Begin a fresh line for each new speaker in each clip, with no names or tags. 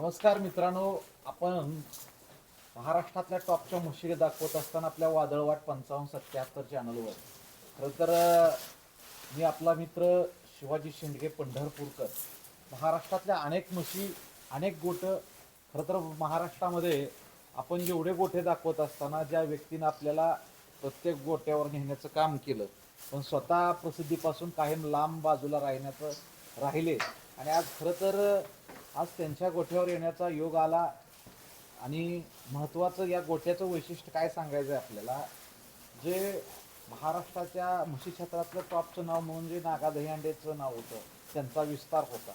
नमस्कार मित्रांनो आपण महाराष्ट्रातल्या टॉपच्या म्हशी दाखवत असताना आपल्या वादळवाट पंचावन्न सत्याहत्तर चॅनलवर खरं तर मी आपला मित्र शिवाजी शेंडगे पंढरपूरकर. महाराष्ट्रातल्या अनेक म्हशी अनेक गोट खरं तर महाराष्ट्रामध्ये आपण जेवढे गोठे दाखवत असताना ज्या व्यक्तीनं आपल्याला प्रत्येक गोट्यावर नेण्याचं काम केलं पण स्वतः प्रसिद्धीपासून कायम लांब बाजूला राहण्याचं राहिले. आणि आज खरं तर आज त्यांच्या गोठ्यावर येण्याचा योग आला. आणि महत्त्वाचं या गोठ्याचं वैशिष्ट्य काय सांगायचं आहे आपल्याला? जे महाराष्ट्राच्या म्हशी क्षेत्रातलं टॉपचं नाव म्हणून जे नागा दहीहंडेचं नाव होतं त्यांचा विस्तार होता.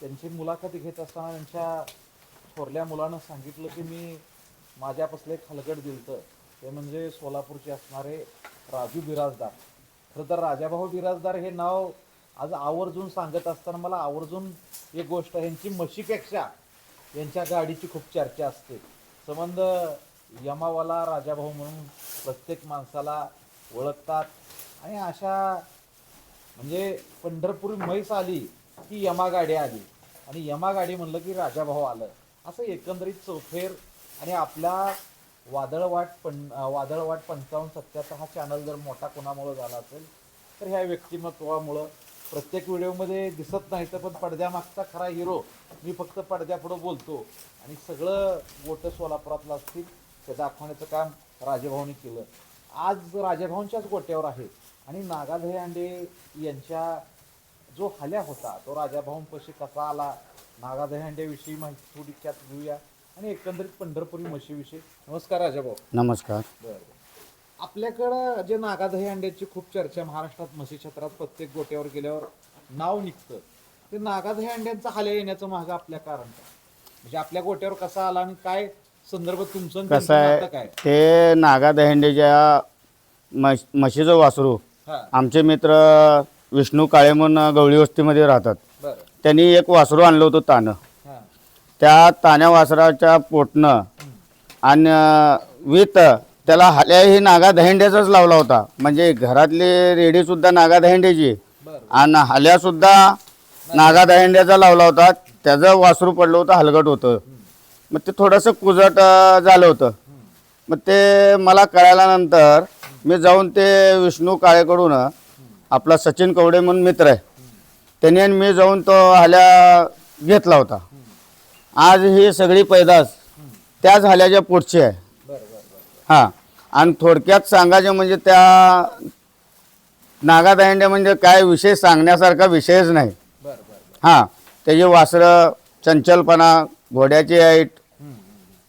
त्यांची मुलाखत घेत असताना त्यांच्या थोरल्या मुलानं सांगितलं की मी माझ्यापासले एक हलगड दिलतं. ते म्हणजे सोलापूरचे असणारे राजू बिराजदार. खरं तर राजाभाऊ बिराजदार हे नाव आज आवर्जून सांगत असताना मला आवर्जून एक गोष्ट ह्यांची म्हशीपेक्षा यांच्या गाडीची खूप चर्चा असते. संबंध यमावाला राजाभाऊ म्हणून प्रत्येक माणसाला ओळखतात. आणि अशा म्हणजे पंढरपूर म्हैस आली की यमा गाडी आली. आणि यमा गाडी म्हणलं की राजाभाऊ आलं. असं एकंदरीत चौफेर आणि आपला वादळवाट पं वादळवाट पंचावन्न सत्याचा हा चॅनल जर मोठा कोणामुळं झाला असेल तर ह्या व्यक्तिमत्वामुळं प्रत्येक व्हिडिओमध्ये दिसत नाही तर पण पडद्यामागचा खरा हिरो मी फक्त पडद्यापुढं बोलतो. आणि सगळं गोटं सोलापुरातलं असतील ते दाखवण्याचं काम राजेभाऊनी केलं. आज राजेभाऊंच्याच गोट्यावर आहे. आणि नागाधे अंडे यांच्या जो हल्या होता तो राजाभाऊंपाशी कसा आला नागाधे अंड्याविषयी माहिती थोडी घेऊया. आणि एकंदरीत पंढरपुरी म्हशीविषयी. नमस्कार राजाभाऊ.
नमस्कार.
बरं. आपल्याकडं जे नागादही अंड्याची खूप चर्चा महाराष्ट्रात म्हशी क्षेत्रात प्रत्येक गोट्यावर गेल्यावर नाव निघतं. ते नागादही अंड्यांचा हाल्या येण्याचं मागं आपल्या कारण. काय म्हणजे आपल्या गोट्यावर कसा आला आणि काय संदर्भ तुमचं
कसं आहे ते नागा दहिंडीच्या म्हश म्हशीचं वासरू.
हा.
आमचे मित्र विष्णू काळे म्हणून गवळी वस्तीमध्ये राहतात.
बरं.
त्यांनी एक वासरू आणलं होतं तानं.
हा.
त्या तान्या वासराच्या पोटनं आणि वित त्याला हाल्या ही नागा दहिंड्याचाच लावला होता. म्हणजे घरातली रेडीसुद्धा नागा दहिंड्याची आणि हाल्यासुद्धा नागा दहिंड्याचा लावला होता. त्याचं वासरू पडलं होतं हलगट होतं. मग ते थोडंसं कुजट झालं होतं. मग ते मला कळाल्यानंतर मी जाऊन ते विष्णू काळेकडून आपला सचिन कवडे म्हणून मित्र आहे. त्यांनी मी जाऊन तो हाल्या घेतला होता. आज ही सगळी पैदास त्याच हाल्याच्या पोटची आहे. हां. आणि थोडक्यात सांगायचं म्हणजे त्या नागादांड्या म्हणजे काय विषय सांगण्यासारखा विषयच नाही. हां त्याचे वासरं चंचलपणा घोड्याची ऐट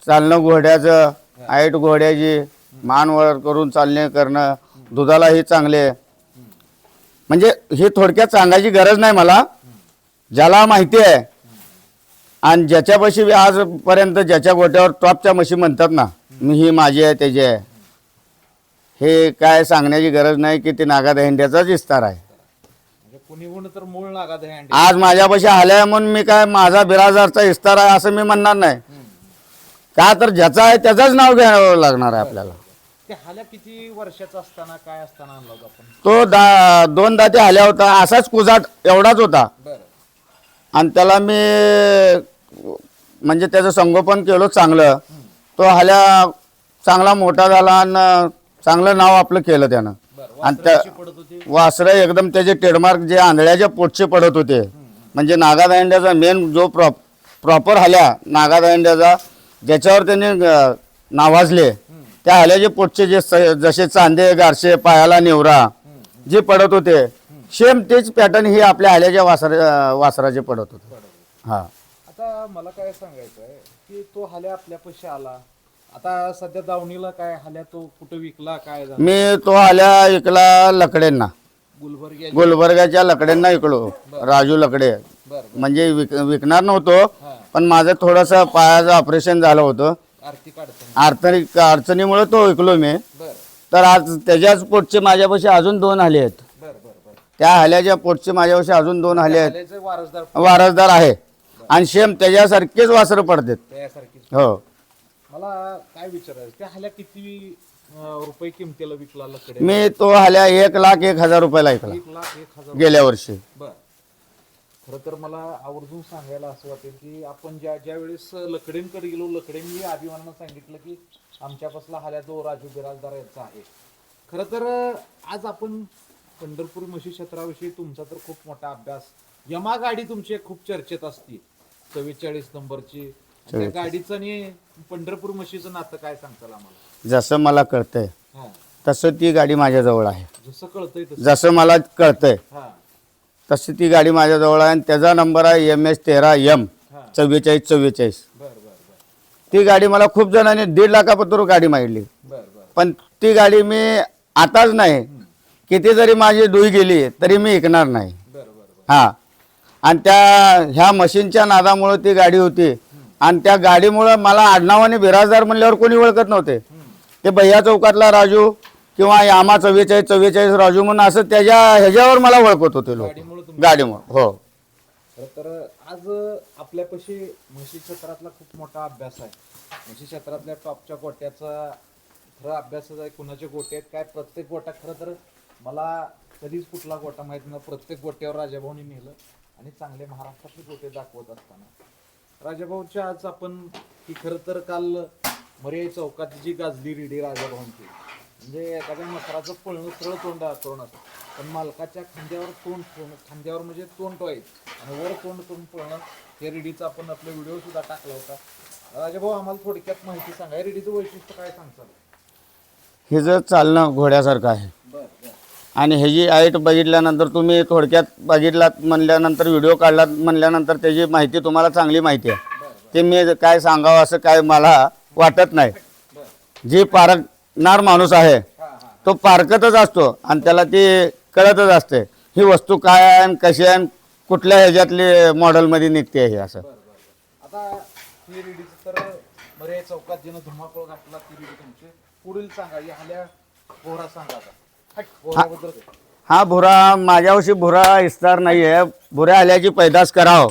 चालणं घोड्याचं ऐट घोड्याची मान वर करून चालणे करणं दुधालाही चांगले. म्हणजे हे थोडक्यात सांगायची गरज नाही मला. ज्याला माहिती आहे आणि ज्याच्यापाशी आजपर्यंत ज्याच्या गोट्यावर टॉपच्या म्हशी म्हणतात ना मी ही माझी आहे त्याची आहे. हे काय सांगण्याची गरज नाही की ते नागादहिंड्याचाच विस्तार आहे.
म्हणजे तर मूळ
आज माझ्यापाशी आल्या म्हणून मी काय माझा बिराजारचा विस्तार आहे असं मी म्हणणार नाही. का तर ज्याचा आहे त्याचंच नाव घ्यावं लागणार आहे आपल्याला.
ते हाल्या किती वर्षाचा असताना काय असताना आणला होता आपण?
तो दा दोन दाते आल्या होता. असाच कुजाट एवढाच होता.
बरं.
आणि त्याला मी म्हणजे त्याचं संगोपन केलं चांगलं. तो हाल्या चांगला मोठा झाला आणि चांगलं नाव आपलं केलं त्यानं. आणि
वासरं
त्या वासरं एकदम त्याचे ट्रेडमार्क जे आंधळ्याच्या पोटचे पडत होते. म्हणजे नागादांड्याचा मेन जो प्रॉप प्रॉपर हाल्या नागादांड्याचा ज्याच्यावर त्यांनी नावाजले त्या हाल्याचे पोटचे जे जसे चांदे गारशे पायाला नेवरा जे पडत होते सेम तेच पॅटर्न ही आपल्या हाल्याच्या वासरा वासराचे पडत होते. हा.
आता मला काय सांगायचं आहे की तो हाल्या आपल्या पैसे आला. आता सध्या दावणीला काय हाल्या तो कुठं विकला काय झालं?
मी तो हाल्या इकला लकडेंना
गुलबर्ग
गुलबर्गाच्या लकडेंना इकलो राजू लकडे.
बर
म्हणजे विक विकणार नव्हतो
हा.
पण माझं थोडंसं पायाचं ऑपरेशन झालं होतं.
आर्थिक अडचण.
आर्थिक अडचणीमुळे तो विकलो मी.
बर.
तर आज त्याच्याच पोटचे माझ्यापाशी अजून दोन हाले आहेत.
बर बर बर.
त्या हाल्याच्या पोटचे माझ्यापाशी अजून दोन हाले आहेत.
हाल्याचे वारसदार
वारसदार आहे. आणि सेम त्याच्यासारखेच वासरं पडतात.
त्यासारखीच
हो.
मला काय विचारायचं? त्या हाल्या किती अं, रुपये किमतीला विकला लकडे
मी तो हाल्या एक लाख एक हजार रुपयाला ऐकला
एक लाख एक हजार
गेल्या वर्षी.
बर. खरं तर मला आवर्जून सांगायला असं वाटेल की आपण ज्या ज्या वेळेस लकडेंकडे गेलो लकडेंनी अभिमानानं सांगितलं की आमच्यापासला हाल्या जो राजू बिराजदार यांचा आहे. खरं तर आज आपण पंढरपूर म्हशी क्षेत्राविषयी तुमचा तर खूप मोठा अभ्यास. यमा गाडी तुमची खूप चर्चेत असते. चव्वेचाळीस नंबरची आणि त्या गाडीचं आणि पंढरपूर म्हशीचं नातं काय सांगताल आम्हाला?
जसं मला कळतंय
हा.
तसं ती गाडी माझ्याजवळ आहे.
जसं कळतंय तसं.
जसं मला कळतंय
हा.
तशी ती गाडी माझ्याजवळ आहे आणि त्याचा नंबर आहे एम एस तेरा एम
हा.
चव्वेचाळीस चव्वेचाळीस.
बर बर बर.
ती गाडी मला खूप जणांनी दीड लाखापत्र गाडी मागितली
बर बर.
पण ती गाडी मी आताच नाही किती जरी माझी डुई गेली तरी मी ऐकणार नाही.
बर बर बर.
हा. आणि त्या ह्या मशीनच्या नादामुळं ती गाडी होती. आणि त्या गाडीमुळं मला आडनावाने बिराजदार म्हणल्यावर कोणी ओळखत नव्हते. ते भैया चौकातला राजू किंवा यामा चव्वेचाळीस चव्वेचाळीस राजू म्हणून असं त्याच्या ह्याच्यावर मला ओळखत होते लोक.
गाडीमुळे
हो.
तर आज आपल्यापाशी म्हशी क्षेत्रातला खूप मोठा अभ्यास आहे. म्हशी क्षेत्रातल्या टॉपच्या गोट्याचा खरं अभ्यासच आहे कुणाचे गोटे आहेत काय प्रत्येक गोटा खरं तर मला कधीच कुठला गोटा माहीत नाही. प्रत्येक गोट्यावर राजाभाऊनी नेलं आणि चांगले महाराष्ट्रातले गोटे दाखवत असताना. राजाभाऊच्या आज आपण की खरं तर काल मर्याई चौकात जी गाजली रेडी राजाभाऊंची म्हणजे एखाद्या मसराचं पळणं सरळ तोंड करून असतं पण मालकाच्या खांद्यावर तोंड ठेवणं खांद्यावर म्हणजे तोंड टोवायचं आणि वर तोंड करून पळणं हे रेडीचा आपण आपला व्हिडिओ सुद्धा टाकला होता. राजाभाऊ आम्हाला थोडक्यात माहिती सांगा रेडीचं वैशिष्ट्य काय सांगताल
हे जर चालणं घोड्यासारखं आहे.
बर बर.
आणि ह्याची आईट बघितल्यानंतर तुम्ही थोडक्यात बघितलात म्हणल्यानंतर व्हिडिओ काढलात म्हणल्यानंतर त्याची माहिती तुम्हाला चांगली माहिती आहे. ते मी काय सांगावं असं काय मला वाटत नाही. जी जे माणूस आहे तो पारकतच असतो आणि त्याला ती कळतच असते ही वस्तू काय आहे आणि कशी आहे आणि कुठल्या ह्याच्यातली मॉडेलमध्ये निघते हे असं.
आता तर चौकात जिनं धुमाकूळ घातला ती रेडी तुमची. पुढील सांगा या हल्या सांगा आता.
हा भुरा माझ्यावर्षी भुरा इस्तार नाही आहे भुऱ्या आल्याची पैदास करावं.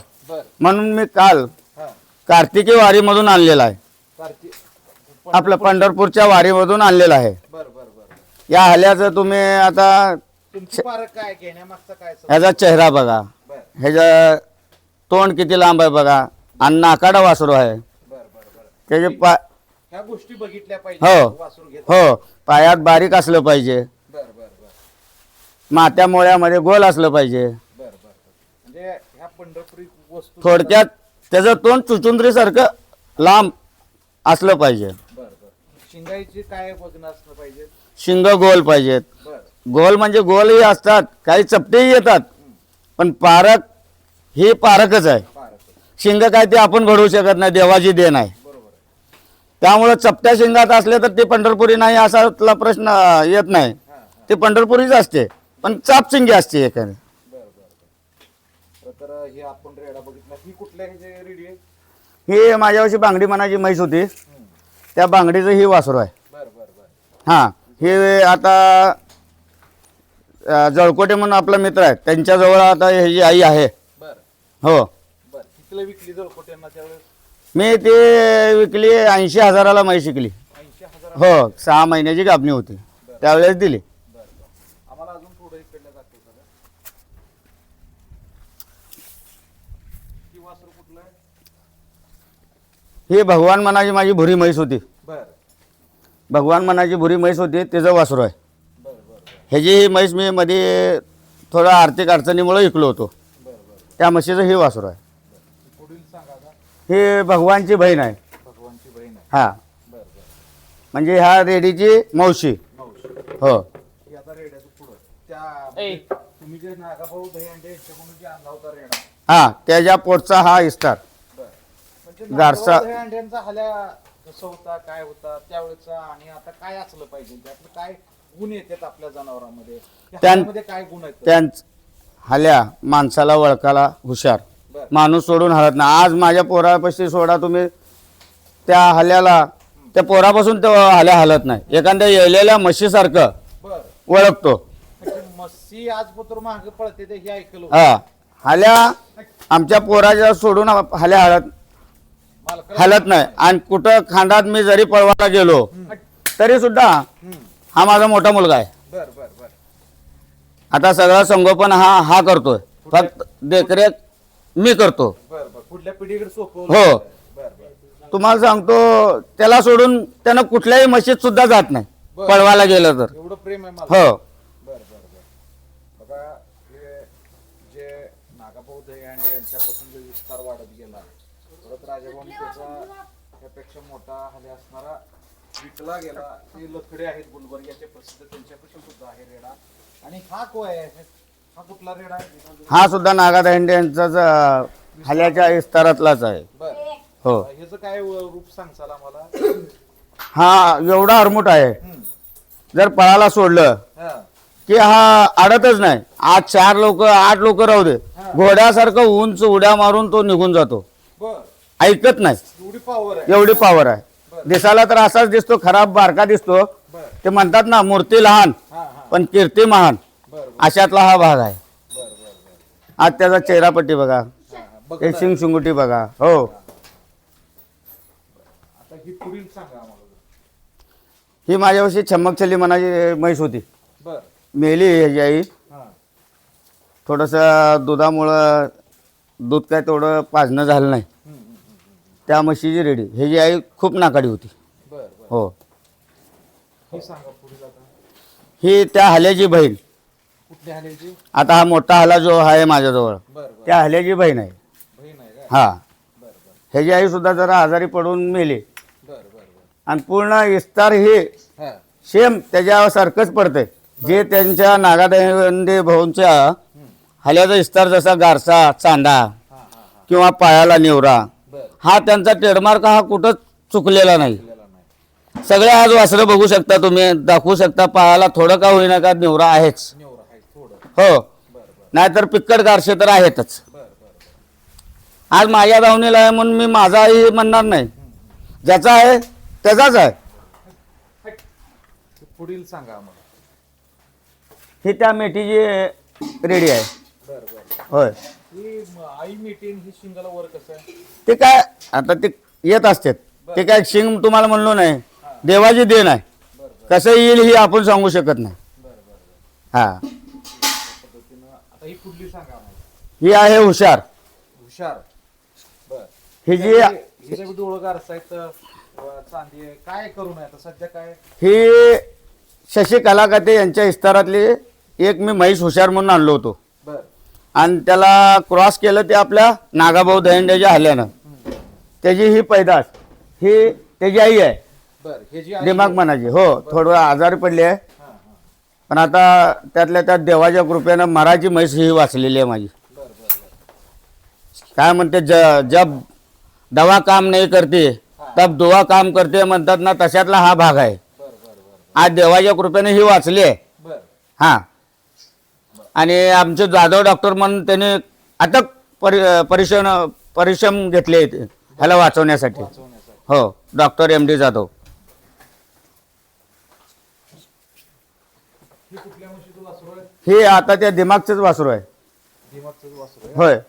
म्हणून मी काल
हा.
कार्तिकी वारीमधून आणलेला आहे.
कार्तिक
आपलं पंढरपूरच्या वारीमधून आणलेलं आहे. या हल्याचं तुम्ही आता ह्याचा चेहरा बघा. ह्याचं तोंड किती लांब आहे बघा. आणि नाकाडा वासरू आहे. त्याचे पा
गोष्टी बघितल्या
हो.
पाहिजे घेत
हो. पायात बारीक असलं पाहिजे. मात्या मोळ्यामध्ये गोल असलं पाहिजे.
बर बर बर. म्हणजे ह्या पंढरपुरी वस्तू
थोडक्यात त्याचं तोंड चुचुंद्रीसारखं लांब असलं पाहिजे.
बर शिंगाईची काय वजन असलं पाहिजे?
शिंग गोल पाहिजेत.
बर.
गोल म्हणजे गोलही असतात काही चपटेही येतात. पण पारक ही पारकच आहे. शिंग काय ते आपण घडवू शकत नाही देवाची देण आहे.
बरोबर आहे.
त्यामुळं चपट्या शिंगात असले तर ते पंढरपुरी नाही असा प्रश्न येत नाही.
हा हा.
ते पंढरपुरीच असते. पण चाप शिंगी असते एखादी.
बर बर बर तर तर हे आपण रेडा बघितला. ही कुठल्या ह्याचे रेडी आहे?
ही माझ्यावर्षी बांगडी मनाची म्हैस होती. त्या बांगडीचं ही वासरू आहे.
बर बर बर.
हां हे आता अं, जळकोटे म्हणून आपला मित्र आहे. त्यांच्याजवळ आता ह्याची आई आहे.
बर.
हो.
बर कितीला विकली जर कोट्यांना त्यावेळेस?
मी ते विकली ऐंशी हजाराला म्हैस शिकली
ऐंशी हजार
हो सहा महिन्याची गाभणी होती. त्यावेळेस दिली
बर बर आम्हाला अजून थोडं इकडलं दाखव सगळं ही वासरू कुठलं आहे
ही भगवान मनाची माझी भुरी म्हैस होती.
बर.
भगवान मनाची भुरी म्हैस होती त्याचं वासरू आहे.
बर बर बर.
ह्याची ही म्हैस मी मध्ये थोडा आर्थिक अडचणीमुळे विकलो होतो. त्या म्हशीचं ही वासरू आहे. ही भगवानची बहीण आहे.
भगवानची बहीण आहे.
हा. म्हणजे ह्या रेडीची मावशी. हो.
ही
हा त्याच्या पोटचा हा
म्हणजे
गारसा-
अंड्यांचा हल्या कसं होता काय होता त्यावेळेचा आणि आता काय असलं पाहिजे? त्यातलं काय गुण येतात आपल्या जनावरांमध्ये? त्या हल्यामध्ये काय गुण आहेत?
त्यांच हल्या माणसाला वळखाला हुशार.
बर.
माणूस सोडून हलत नाही. आज माझ्या पोरापाशी सोडा तुम्ही. त्या हल्याला त्या पोरापासून त्या हल्या हलत नाही. एखाद्या येलेल्या म्हशीसारखं
बर.
ओळखतो
म्हणजे मस्सी आज पत्र मागे पळते ते हे ऐकलं
हा. हल्या आमच्या पोराच्या सोडून हल्या हलत हलत नाही. आणि कुठं खांडात मी जरी पळवायला गेलो तरी सुद्धा. हा माझा मोठा मुलगा आहे. आता सगळं संगोपन हा हा करतोय. फक्त देखरेख मी करतो. हो. तुम्हाला सांगतो त्याला सोडून त्यानं कुठल्याही म्हशीत सुद्धा जात नाही. पळवायला गेलं तर.
एवढं प्रेम आहे मला.
हो
बर बर बर बघा हे जे नागाभाऊ दहीहंडे यांच्यापासून जो विस्तार वाढत गेला राजाभाऊ त्याचा त्यापेक्षा मोठा हाले असणारा विकला गेला. ते लखडे आहेत गुलबर्ग्याचे प्रसिद्ध त्यांच्यापासून सुद्धा आहे रेडा. आणि हा को आहे? हा कुठला रेडा आहे?
हा सुद्धा नागा दांडे यांचाच अं, हल्याच्या विस्तारातलाच आहे.
बर.
हो.
ह्याचं काय रूप सांगचाल आम्हाला?
हा एवढा हरमुट आहे. जर पळाला सोडलं
हा.
की हा अडतच नाही. आज चार लोक आठ लोक राहू दे. घोड्यासारखं उंच उड्या मारून तो निघून जातो. ऐकत नाही.
एवढी पॉवर आहे.
एवढी पॉवर आहे. दिसायला तर असाच दिसतो खराब बारका दिसतो. ते म्हणतात ना मूर्ती लहान
हा हा.
पण कीर्ती महान.
बर
अशातला हा भाग आहे.
बर बर बर.
आज त्याचा चेहरापट्टी बघा.
हा. बघ
शिंग शिंगुटी बघा. हो.
आता ही पुढील सांगा आम्हाला.
ही छम्मक छल्ली मनाची म्हैस होती.
बर.
मेली ह्याची आई.
हा.
थोडंसं दुधामुळं दूध काय तेवढं पाजणं झालं नाही. त्या म्हशीची रेडी. ह्याची आई खूप नाकाडी होती.
बर बर.
हो.
ही सांगा
ही त्या हल्याची बहीण. आता हा मोठा हला जो आहे माझ्याजवळ
बर बर.
त्या हल्याची बहीण आहे.
बहीण आहे काय
हा.
बर बर.
ह्याची आई सुद्धा जरा आजारी पडून मेली.
बर बर बर.
आणि पूर्ण विस्तार हे
हा.
सेम त्याच्यासारखंच पडतंय. जे त्यांच्या नागादंडे भाऊंच्या. हल्याचा विस्तार जसा गारसा चांदा
हा हा हा.
किंवा पायाला निवरा हा त्यांचा ट्रेडमार्क हा कुठंच चुकलेला नाही. सगळे आज वासरं बघू शकता तुम्ही दाखवू शकता पायाला थोडं का होईना का निवरा आहेच. हो. नाहीतर पिक्कड गारशे तर आहेतच. आज माझ्या दावणीला आहे म्हणून मी माझाही म्हणणार नाही. ज्याचा आहे त्याचाच आहे.
पुढील सांगा आम्हाला.
ही त्या मेटीची रेडी आहे. होय.
ही म- आई मिटीन ही शिंगाला वर कसं आहे?
ते काय आता ते येत असतात. ते काय शिंग तुम्हाला म्हणलो नाही. देवाची देण आहे. कसं येईल ही आपण सांगू शकत नाही. हा.
आता ही कुठली सांगा आम्हाला.
ही आहे हुशार.
हुशार. बर.
ही जी
हिच्या चांदी आहे. काय करू नये आता? सध्या काय?
ही शशी कलाकाते यांच्या विस्तारातली एक मी म्हैस हुशार म्हणून आणलो होतो. आणि त्याला क्रॉस केलं ते आपल्या नागाभाऊ दहिंड्याच्या हल्ल्यानं त्याची ही पैदास ही त्याची आई आहे.
हे
दिमाग मनाची हो थोडं आजारी पडली आहे. पण आता त्यातल्या त्यात देवाच्या कृपेनं मराठी म्हैस ही वाचलेली आहे माझी. काय म्हणते ज जब दवा काम नाही करते तब दुवा काम करते म्हणतात ना तशातला हा भाग आहे. आज देवाच्या कृपेने ही वाचली आहे. हां. आणि आमचे जाधव डॉक्टर म्हणून त्याने अटक परि परिश्रम परिश्रम घेतले ह्याला वाचवण्यासाठी. हो डॉक्टर एम डी जाधव.
ही
हे आता त्या दिमागचंच वासरू आहे.
दिमागचं वासरू आहे?
होय.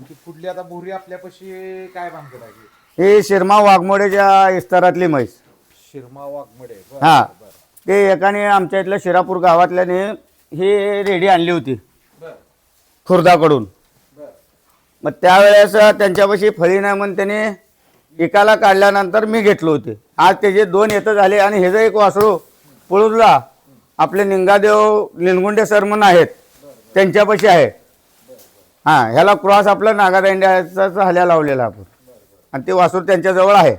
ही पुढली आता बोरी आपल्यापाशी काय
ही शिरमा वाघमोडेच्या विस्तारातली म्हैस.
शिरमा वाघमडे.
हा.
बर.
ते एकाने आमच्या इथल्या शिरापूर गावातल्याने ही रेडी आणली होती. खुर्दाकडून. मग त्यावेळेस त्यांच्यापाशी फळी नाही म्हणून त्याने एकाला काढल्यानंतर मी घेतलो होते. आज त्याचे दोन येतं झाले आणि हे जे एक वासरू पुळूरला आपले निंगादेव निलगुंडे सर म्हणून आहेत त्यांच्यापाशी आहे. हां ह्याला क्रॉस आपलं नागादांड्याचाच हल्या लावलेला आपण. आणि ते वासरू त्यांच्याजवळ आहे.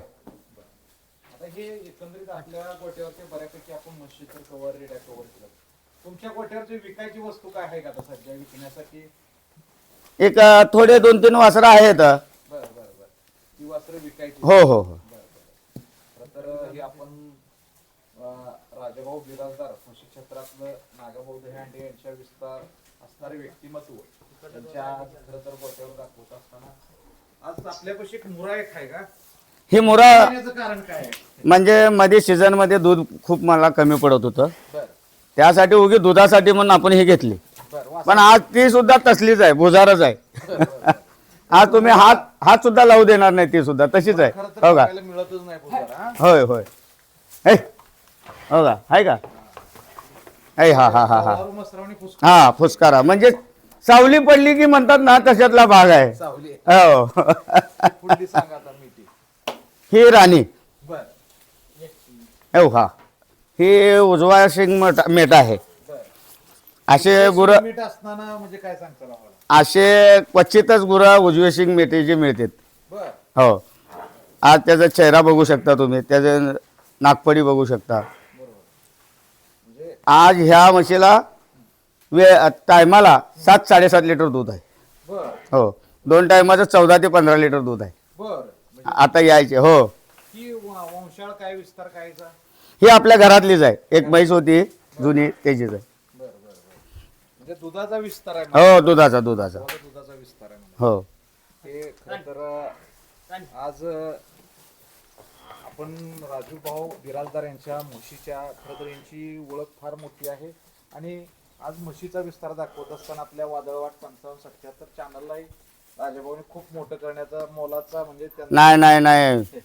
एकंदरीत आपल्या गोट्यावरती बऱ्यापैकी आपण तर कव्हर रेड्या कव्हर केलं. तुमच्या गोट्यावरची विकायची वस्तू काय आहे का आता सध्या विकण्यासाठी?
एक अं, थोडे दोन तीन वासरं आहेत.
बर बर बर. ती वस्त्र विकायची.
हो हो हो.
बर बर. खरं तर हे आपण अं, राजाभाऊ बिराजदार म्हशी क्षेत्रातलं नागाभाऊ दहीहंडे यांच्या विस्तार असणारे व्यक्तिमत्व त्यांच्या खरं तर गोट्यावर दाखवत असताना आज आपल्यापाशी एक मुरा एक आहे का?
ही मुरा
येण्याचं कारण काय आहे?
म्हणजे मध्ये सीझनमध्ये दूध खूप मला कमी पडत होतं.
बर.
त्यासाठी उगी दुधासाठी म्हणून आपण ही घेतली.
बर
पण आज ती सुद्धा तसलीच आहे भुजारच आहे. आज तुम्ही हात हात सुद्धा लावू देणार नाही ती सुद्धा तशीच आहे.
खरं तर
हो का?
बघायला मिळतच नाही पुजारा, हा?
होय होय. हे. हो का? आहे का? ऐ हा हा हा हा. हा फुसकारा. म्हणजे सावली पडली की म्हणतात ना तशातला भाग आहे.
सावली.
हो.
पुढली सांगा आता. मिठी
ही राणी. हो हा. ही उजवा सिंग मेटा मेटा आहे. असे गुर
मीठ असताना म्हणजे काय सांगता आम्हाला?
असे क्वचितच गुरं उजवे सिंग मेटेचे मिळतात
बर.
हो. आज त्याचा चेहरा बघू शकता तुम्ही. त्याचे नागपडी बघू शकता.
म्हणजे
आज ह्या म्हशीला वे टायमाला सात साडेसात लिटर दूध आहे.
बर.
हो. दोन टायमाचं चौदा ते पंधरा लिटर दूध आहे.
बर.
आता यायचे हो.
ही व- वंशाळ काय विस्तार कायचा
ही आपल्या घरातलीच आहे. एक म्हैस होती जुनी त्याचीच आहे.
बर बर बर. म्हणजे दुधाचा विस्तार आहे
हो दुधाचा दुधाचा.
मला दुधाचा विस्तार आहे म्हणा.
हो.
हे खर तर आज अ, आपण राजू भाऊ बिराजदार यांच्या म्हशीच्या खरं तर यांची ओळख फार मोठी आहे. आणि आज म्हशीचा विस्तार दाखवत असताना आपल्या वादळवाट पंचावन्न सत्याहत्तर चॅनललाही राजाभाऊने खूप मोठं करण्याचा मोलाचा म्हणजे त्यांना
नाही नाही नाही.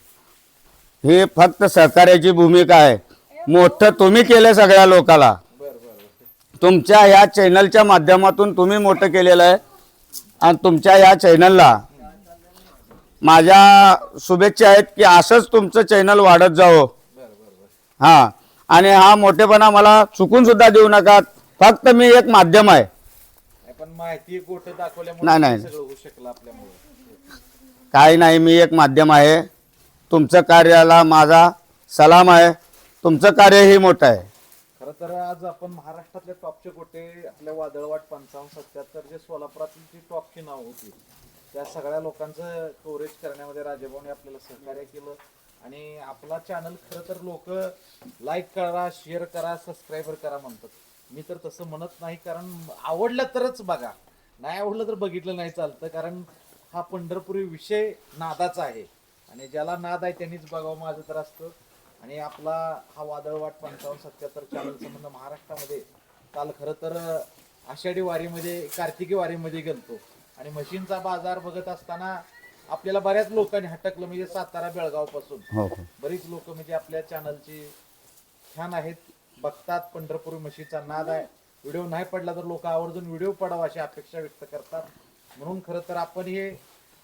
ही फक्त सहकार्याची भूमिका आहे. मोठं तुम्ही केलं सगळ्या लोकाला.
बर बर बर.
तुमच्या या चॅनलच्या माध्यमातून तुम्ही मोठं केलेलं आहे. आणि तुमच्या या चॅनलला माझ्या शुभेच्छा आहेत की असंच तुमचं चॅनल वाढत जावं.
बर बर बर.
हां. आणि हा मोठेपणा मला चुकून सुद्धा देऊ नका. फक्त मी एक माध्यम आहे.
माहिती गोट दाखवल्यामुळे
नाही, नाही.
सगळं होऊ शकलं आपल्यामुळे.
काही नाही मी एक माध्यम आहे. तुमचं कार्याला माझा सलाम आहे. तुमचं कार्यही मोठं आहे.
खरं तर आज आपण महाराष्ट्रातले टॉपचे गोटे आपल्या वादळवाट पंचावन्न सत्याहत्तर जे सोलापुरातील जी टॉपची नाव होती त्या सगळ्या लोकांचं कव्हरेज करण्यामध्ये राजेभाऊने आपल्याला सहकार्य केलं. आणि आपला चॅनल खरं तर लोक लाईक करा शेअर करा सबस्क्राईबर करा म्हणतात. मी तर तसं म्हणत नाही कारण आवडलं तरच बघा. नाही आवडलं तर बघितलं नाही चालतं कारण हा पंढरपुरी विषय नादाचा आहे. आणि ज्याला नाद आहे त्यांनीच बघावं माझं तर असतं. आणि आपला हा वादळवाट पंचावन्न सत्याहत्तर चॅनल संबंध महाराष्ट्रामध्ये काल खरं तर आषाढी वारीमध्ये कार्तिकी वारीमध्ये गेलतो. आणि मशीनचा बाजार बघत असताना आपल्याला बऱ्याच लोकांनी हटकलं म्हणजे सातारा बेळगावपासून
हो हो.
बरीच लोक म्हणजे आपल्या चॅनलची छान आहेत. बघतात पंढरपूर म्हशीचा नाद आहे. व्हिडिओ नाही पडला तर लोक आवर्जून व्हिडिओ पडावा अशी अपेक्षा व्यक्त करतात. म्हणून खरं तर आपण हे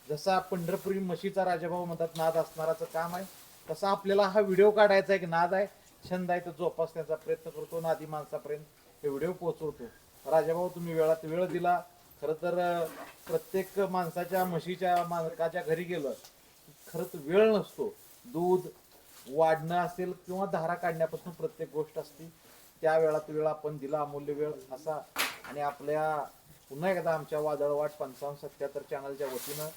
जसा पंढरपुरी म्हशीचा राजाभाऊ म्हणतात नाद असणाराचं काम आहे तसा आपल्याला हा व्हिडिओ काढायचा एक नाद आहे. छंद आहे तो जोपासण्याचा प्रयत्न करतो नादी माणसापर्यंत हे व्हिडिओ पोहोचवतो. राजाभाऊ तुम्ही वेळात वेळ दिला. खरं तर प्रत्येक माणसाच्या म्हशीच्या मालकाच्या घरी गेलं खरं तर वेळ नसतो. दूध वाढणं असेल किंवा धारा काढण्यापासून प्रत्येक गोष्ट असते त्या वेळात वेळ आपण दिला अमूल्य वेळ असा. आणि आपल्या पुन्हा एकदा आमच्या वादळवाट पंचावन्न सत्याहत्तर चॅनलच्या वतीनं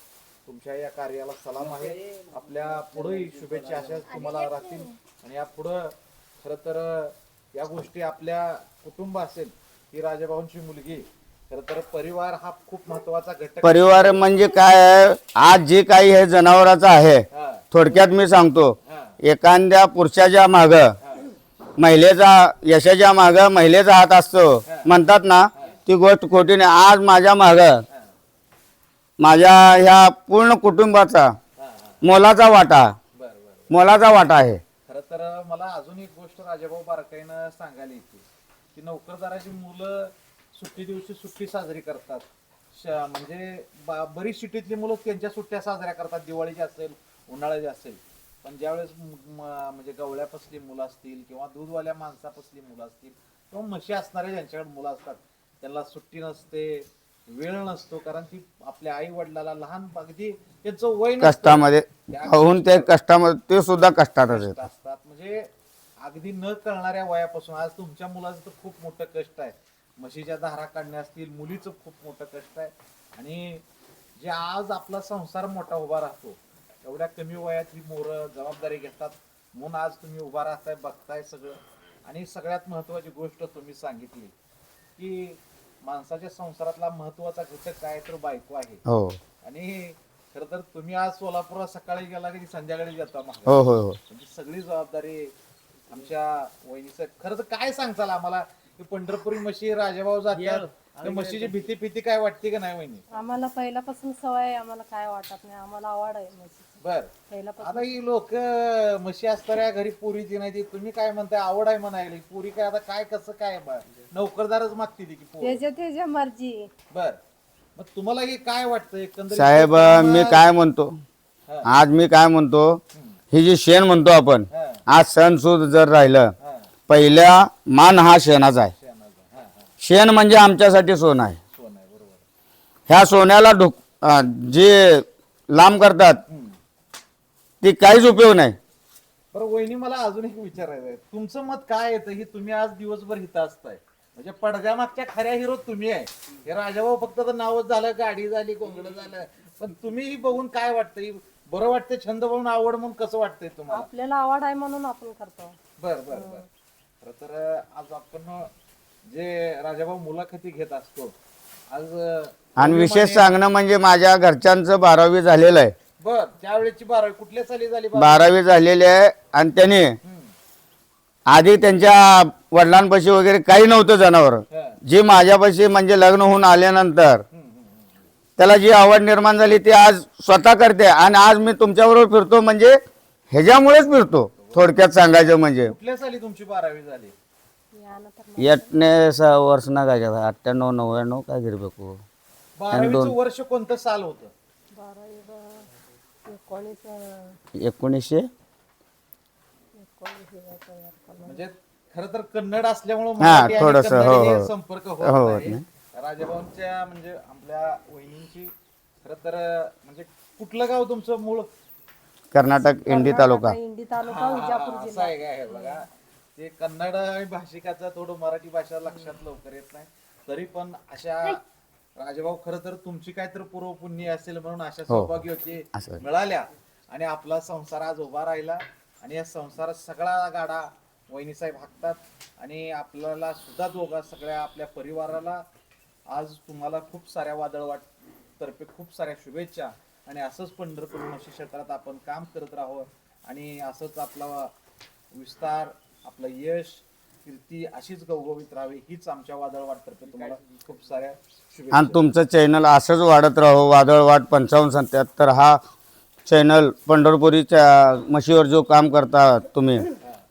तुमच्या या कार्याला सलाम आहे. आपल्या पुढेही शुभेच्छा अशाच तुम्हाला राहतील. आणि या पुढं खरं तर या गोष्टी आपल्या कुटुंब असेल ही राजाभाऊंची मुलगी खरं तर परिवार हा खूप महत्त्वाचा घटक
परिवार म्हणजे काय आहे? आज जे काही हे जनावराचं आहे थोडक्यात मी सांगतो. एखाद्या पुरुषाच्या माग महिलेचा यशाच्या माग महिलेचा हात असतो. म्हणतात ना ती गोष्ट खोटी नाही. आज माझ्या माग माझ्या ह्या पूर्ण कुटुंबाचा मोलाचा वाटा मोलाचा वाटा आहे.
खरं तर मला अजून एक गोष्ट राजाभाऊ बारकाईनं सांगायला येते. की नोकरदाराची मुलं सुट्टी दिवशी सुट्टी साजरी करतात. श- म्हणजे बरीच सिटीतली मुलं त्यांच्या सुट्ट्या साजऱ्या करतात. दिवाळीची असेल उन्हाळ्याची असेल पण ज्यावेळेस म्हणजे गवळ्यापासली मुलं असतील किंवा दूधवाल्या माणसापासली मुलं असतील किंवा म्हशी असणारे ज्यांच्याकडे मुलं असतात त्यांना सुट्टी नसते वेळ नसतो कारण ती आपल्या आई वडिलाला लहान अगदी त्यांचं वय.
कष्टामध्ये होऊन ते कष्टामध्ये ते सुद्धा कष्टातच आहेत
असतात. म्हणजे अगदी न कळणाऱ्या वयापासून आज तुमच्या मुलाचं तर खूप मोठं कष्ट आहे. म्हशीच्या धारा काढणे असतील मुलीचं खूप मोठं कष्ट आहे. आणि जे आज आपला संसार मोठा उभा राहतो एवढ्या कमी वयात ही मोरं जबाबदारी घेतात. म्हणून आज तुम्ही उभा राहताय बघताय सगळं. आणि सगळ्यात महत्वाची गोष्ट तुम्ही सांगितली की माणसाच्या संसारातला महत्त्वाचा घटक काय तर बायको आहे.
हो.
आणि खर तर तुम्ही आज सोलापुरात सकाळी गेला की संध्याकाळी जाता मागे.
हो हो हो.
म्हणजे सगळी जबाबदारी आमच्या वहिनीचं खरं तर काय सांगताल आम्हाला? की पंढरपुरी म्हशी राजाभाऊ जातात. त्या म्हशीची भीती भीती काय वाटते का नाही वहिनी?
आम्हाला पहिल्यापासून सवय आहे आम्हाला काय वाटत नाही आम्हाला आवड आहे म्हशीची.
बर.
पहिल्यापासून.
आता ही लोक म्हशी असणाऱ्या घरी पुरी ती नाही ती तुम्ही काय म्हणताय आवड आहे म्हणायला. पुरी काय आता काय कसं काय बा? नोकरदारच मागते ती की पोर.
त्याच्या त्याच्या मर्जी.
बर. मग तुम्हाला हे काय वाटतं एकंदरीत
साहेब मी काय म्हणतो. आज मी काय म्हणतो. हे जे शेण म्हणतो आपण
हा,
आज सण सूद जर राहिलं
हा,
पहिल्या मान हा शेणाचा आहे. शेण म्हणजे आमच्यासाठी सोनं आहे.
सोनं आहे, बरोबर.
ह्या सोन्याला ढुक जे लांब करतात. ती काहीच उपयोग नाही.
बरं वहिनी मला अजून एक विचारायचं आहे तुमचं मत काय येतं ही तुम्ही आज दिवसभर इथं असताय. म्हणजे पडद्यामागच्या खऱ्या हिरो तुम्ही आहे. हे राजाभाऊ फक्त तर नावच झालं गाडी झाली कोंगड झालं. पण तुम्ही ही बघून काय वाटतं ही बरं वाटतंय छंद म्हणून आवड म्हणून कसं वाटतंय तुम्हाला?
आपल्याला आवड आहे म्हणून आपण करतो.
बर बर बर. खरं तर आज आपण जे राजाभाऊ मुलाखती घेत असतो आज
आणि विशेष सांगणं म्हणजे माझ्या घरच्यांचं बारावी झालेलं आहे
बर त्यावेळेची बारावी कुठल्या साली झाली बारावी?
बारावी झालेली आहे आणि त्याने
हम्म.
आधी त्यांच्या वडिलांपाशी वगैरे काही नव्हतं जनावर
हा.
जे माझ्यापाशी म्हणजे लग्न होऊन आल्यानंतर
हम्म, हम्म, हम्म.
त्याला जी आवड निर्माण झाली ती आज स्वतः करते आणि आज मी तुमच्याबरोबर फिरतो म्हणजे ह्याच्यामुळेच फिरतो थोडक्यात सांगायचं म्हणजे
कुठल्या साली तुमची बारावी झाली
वर्ष ना काय अठ्ठ्याण्णव नव्याण्णव काय गिरಬೇಕು
बारावीचं वर्ष कोणतं साल होतं
एकोणीसशे.
म्हणजे खरं तर कन्नड असल्यामुळे
हा,
मराठी आणि
थोडंसं,
कन्नड
हो,
हे
हो.
संपर्क
हो,
होत नाही राजाभाऊंच्या म्हणजे आपल्या वहिनींची खरं तर म्हणजे कुठलं गाव तुमचं मूळ
कर्नाटक इंडी तालुका
इंडी तालुका
हा,
विजापूर
असं आहे काय हे बघा ते कन्नड भाषिकाचं थोडं मराठी भाषा लक्षात लवकर येत नाही. तरी पण अशा राजाभाऊ खरं तर तुमची काय तर पूर्वपुण्य असेल म्हणून अशा
हो.
सौभाग्यवती
असं.
मिळाल्या. आणि आपला संसार आज उभा राहिला. आणि या संसारात सगळा गाडा वहिनी साहेब हाकतात. आणि आपल्याला सुद्धा दोघा सगळ्या आपल्या परिवाराला आज तुम्हाला खूप साऱ्या वादळवाट तर्फे खूप साऱ्या शुभेच्छा. आणि असंच पंढरपूर म्हशी क्षेत्रात आपण काम करत राहावं. आणि असंच आपला विस्तार आपलं यश कीर्ती अशीच गवगवीत राहावी हीच आमच्या वादळवाट तर्फे तुम्हाला खूप साऱ्या शुभेच्छा.
आणि तुमचं चॅनल असंच वाढत राहो वादळवाट पंचावन्न सत्याहत्तर. हा चॅनल पंढरपुरीच्या म्हशीवर जो काम करता तुम्ही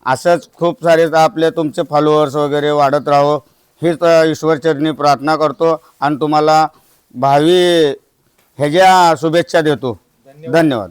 असंच खूप सारे आपले तुमचे फॉलोअर्स वगैरे वाढत राहो. हीच ईश्वरचरणी प्रार्थना करतो आणि तुम्हाला भावी ह्याच्या शुभेच्छा देतो. धन्यवाद.